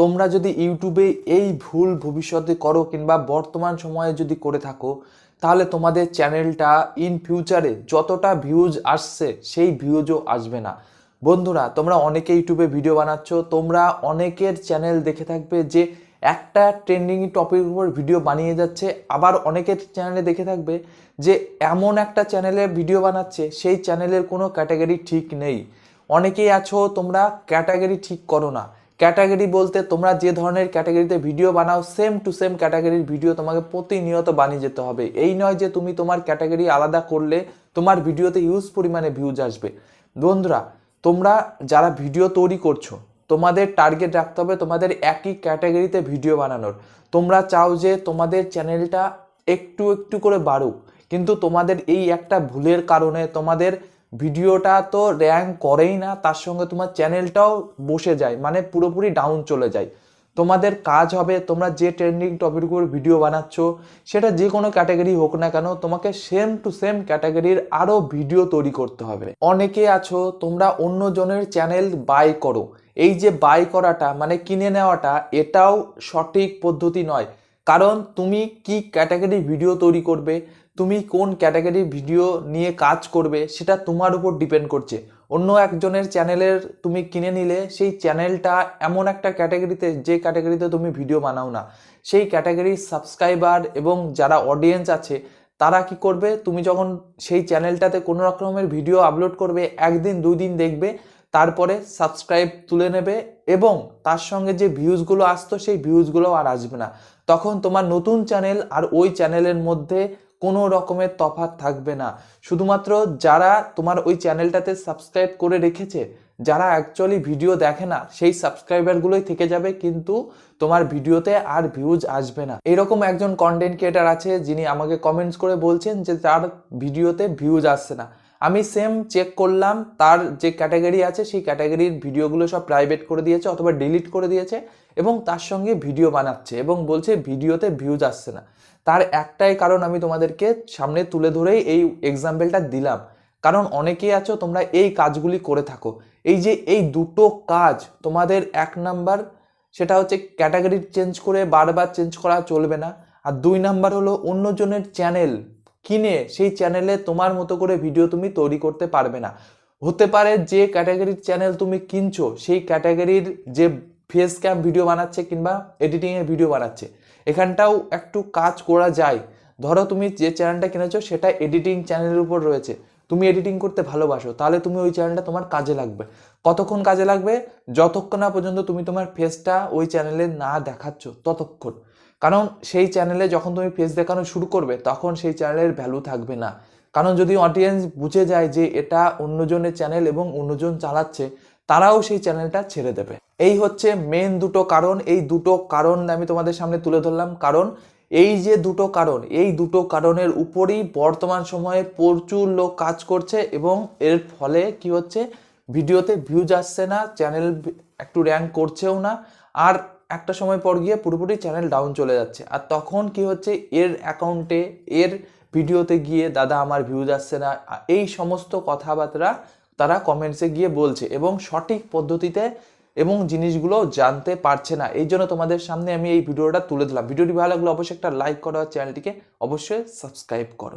তোমরা যদি ইউটিউবে এই ভুল ভবিষ্যতে করো কিংবা বর্তমান সময়ে যদি করে থাকো, তাহলে তোমাদের চ্যানেলটা ইন ফিউচারে যতটা ভিউজ আসছে, সেই ভিউজও আসবে না। বন্ধুরা, তোমরা অনেকে ইউটিউবে ভিডিও বানাচ্ছ, তোমরা অনেকের চ্যানেল দেখে থাকবে যে একটা ট্রেন্ডিং টপিকের উপর ভিডিও বানিয়ে যাচ্ছে, আবার অনেকের চ্যানেলে দেখে থাকবে যে এমন একটা চ্যানেলে ভিডিও বানাচ্ছে, সেই চ্যানেলের কোনো ক্যাটাগরি ঠিক নেই। অনেকেই আছো, তোমরা ক্যাটাগরি ঠিক করো না। ক্যাটাগরি বলতে তোমরা যে ধরনের ক্যাটাগরিতে ভিডিও বানাও সেম টু সেম ক্যাটাগরির ভিডিও তোমাকে প্রতিনিয়ত বানিয়ে যেতে হবে। এই নয় যে তুমি তোমার ক্যাটাগরি আলাদা করলে তোমার ভিডিওতে ইউজ পরিমাণে ভিউজ আসবে। বন্ধুরা, তোমরা যারা ভিডিও তৈরি করছ, তোমাদের টার্গেট রাখতে হবে তোমাদের একই ক্যাটাগরিতে ভিডিও বানানোর। তোমরা চাও যে তোমাদের চ্যানেলটা একটু একটু করে বাড়ুক, কিন্তু তোমাদের এই একটা ভুলের কারণে তোমাদের ভিডিওটা তো র্যাঙ্ক করেই না, তার সঙ্গে তোমার চ্যানেলটাও বসে যায় মানে পুরোপুরি ডাউন চলে যায়। তোমাদের কাজ হবে, তোমরা যে ট্রেন্ডিং টপিক ভিডিও বানাচ্ছ, সেটা যে কোনো ক্যাটাগরি হোক না কেন, তোমাকে সেম টু সেম ক্যাটাগরির আরও ভিডিও তৈরি করতে হবে। অনেকে আছো, তোমরা অন্য জনের চ্যানেল বাই করো। এই যে বাই করাটা মানে কিনে নেওয়াটা, এটাও সঠিক পদ্ধতি নয়। কারণ তুমি কি ক্যাটাগরি ভিডিও তৈরি করবে তুমি কোন ক্যাটাগরি ভিডিও নিয়ে কাজ করবে সেটা তোমার উপর ডিপেন্ড করছে। অন্য একজনের চ্যানেলের তুমি কিনে নিলে সেই চ্যানেলটা এমন একটা ক্যাটাগরিতে যে ক্যাটাগরিতে তুমি ভিডিও বানাও না। সেই ক্যাটাগরির সাবস্ক্রাইবার এবং যারা অডিয়েন্স আছে, তারা কি করবে? তুমি যখন সেই চ্যানেলটাতে কোনো রকমের ভিডিও আপলোড করবে, একদিন দুই দিন দেখবে, তারপরে সাবস্ক্রাইব তুলে নেবে এবং তার সঙ্গে যে ভিউজগুলো আসতো, সেই ভিউজগুলো আর আসবে না। তখন তোমার নতুন চ্যানেল আর ওই চ্যানেলের মধ্যে কোনো রকমের তফাৎ থাকবে না। শুধুমাত্র যারা তোমার ওই চ্যানেলটাতে সাবস্ক্রাইব করে রেখেছে, যারা অ্যাকচুয়ালি ভিডিও দেখে না, সেই সাবস্ক্রাইবারগুলোই থেকে যাবে, কিন্তু তোমার ভিডিওতে আর ভিউজ আসবে না। এরকম একজন কন্টেন্ট ক্রিয়েটার আছে, যিনি আমাকে কমেন্টস করে বলছেন যে তার ভিডিওতে ভিউজ আসছে না। আমি সেম চেক করলাম, তার যে ক্যাটাগরি আছে, সেই ক্যাটাগরির ভিডিওগুলো সব প্রাইভেট করে দিয়েছে অথবা ডিলিট করে দিয়েছে এবং তার সঙ্গে ভিডিও বানাচ্ছে এবং বলছে ভিডিওতে ভিউজ আসছে না। তার একটাই কারণ আমি তোমাদেরকে সামনে তুলে ধরেই এই এক্সাম্পলটা দিলাম। কারণ অনেকেই আছো, তোমরা এই কাজগুলি করে থাকো। এই যে এই দুটো কাজ, তোমাদের এক নাম্বার সেটা হচ্ছে ক্যাটাগরি চেঞ্জ করে বারবার চেঞ্জ করা চলবে না। আর দুই নাম্বার হলো অন্যজনের চ্যানেল কিনে সেই চ্যানেলে তোমার মতো করে ভিডিও তুমি তৈরি করতে পারবে না। হতে পারে যে ক্যাটাগরির চ্যানেল তুমি কিনছো, সেই ক্যাটাগরির যে ফেস ক্যাম ভিডিও বানাচ্ছে কিংবা এডিটিংয়ের ভিডিও বানাচ্ছে, এখানটাও একটু কাজ করা যায়। ধরো তুমি যে চ্যানেলটা কিনেছো, সেটা এডিটিং চ্যানেলের উপর রয়েছে। তুমি এডিটিং করতে ভালোবাসো, তাহলে তুমি ওই চ্যানেলটা তোমার কাজে লাগবে। কতক্ষণ কাজে লাগবে? যতক্ষণ না পর্যন্ত তুমি তোমার ফেসটা ওই চ্যানেলে না দেখাচ্ছ, ততক্ষণ। কারণ সেই চ্যানেলে যখন তুমি ফেস দেখানো শুরু করবে, তখন সেই চ্যানেলের ভ্যালু থাকবে না। কারণ যদি অডিয়েন্স বুঝে যায় যে এটা অন্যজনের চ্যানেল এবং অন্যজন চালাচ্ছে, তারাও সেই চ্যানেলটা ছেড়ে দেবে। এই হচ্ছে মেন দুটো কারণ। এই দুটো কারণ আমি তোমাদের সামনে তুলে ধরলাম। কারণ এই যে দুটো কারণ, এই দুটো কারণের উপরই বর্তমান সময়ে প্রচুর লোক কাজ করছে এবং এর ফলে কি হচ্ছে? ভিডিওতে ভিউজ আসছে না চ্যানেল একটু র্যাঙ্ক করছেও না। আর একটা সময় পর গিয়ে পুরোপুরি চ্যানেল ডাউন চলে যাচ্ছে। আর তখন কি হচ্ছে? এর অ্যাকাউন্টে এর ভিডিওতে গিয়ে, দাদা, আমার ভিউজ আসছে না। এই সমস্ত কথাবার্তা তারা কমেন্টসে গিয়ে বলছে এবং সঠিক পদ্ধতিতে এবং জিনিসগুলো জানতে পারছে না। এই জন্য তোমাদের সামনে আমি এই ভিডিওটা তুলে দিলাম। ভিডিওটি ভালো লাগলে অবশ্যই একটা লাইক করো আর চ্যানেলটিকে অবশ্যই সাবস্ক্রাইব করো।